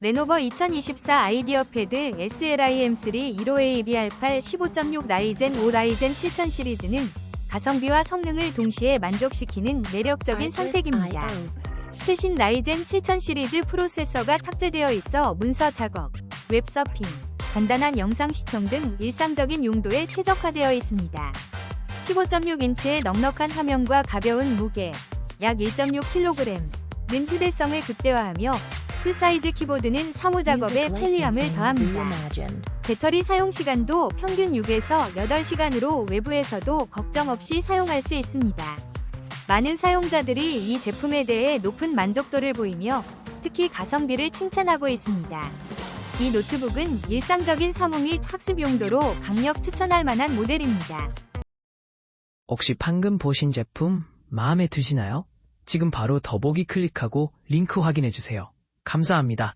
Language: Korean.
레노버 2024 아이디어 패드 SLIM3 15A-BR8 15.6 라이젠 5 라이젠 7000 시리즈는 가성비와 성능을 동시에 만족시키는 매력적인 선택입니다. 최신 라이젠 7000 시리즈 프로세서가 탑재되어 있어 문서 작업, 웹서핑, 간단한 영상 시청 등 일상적인 용도에 최적화되어 있습니다. 15.6인치의 넉넉한 화면과 가벼운 무게, 약 1.6kg는 휴대성을 극대화하며 풀사이즈 키보드는 사무 작업에 편리함을 더합니다. 배터리 사용 시간도 평균 6에서 8시간으로 외부에서도 걱정 없이 사용할 수 있습니다. 많은 사용자들이 이 제품에 대해 높은 만족도를 보이며 특히 가성비를 칭찬하고 있습니다. 이 노트북은 일상적인 사무 및 학습 용도로 강력 추천할 만한 모델입니다. 혹시 방금 보신 제품 마음에 드시나요? 지금 바로 더보기 클릭하고 링크 확인해 주세요. 감사합니다.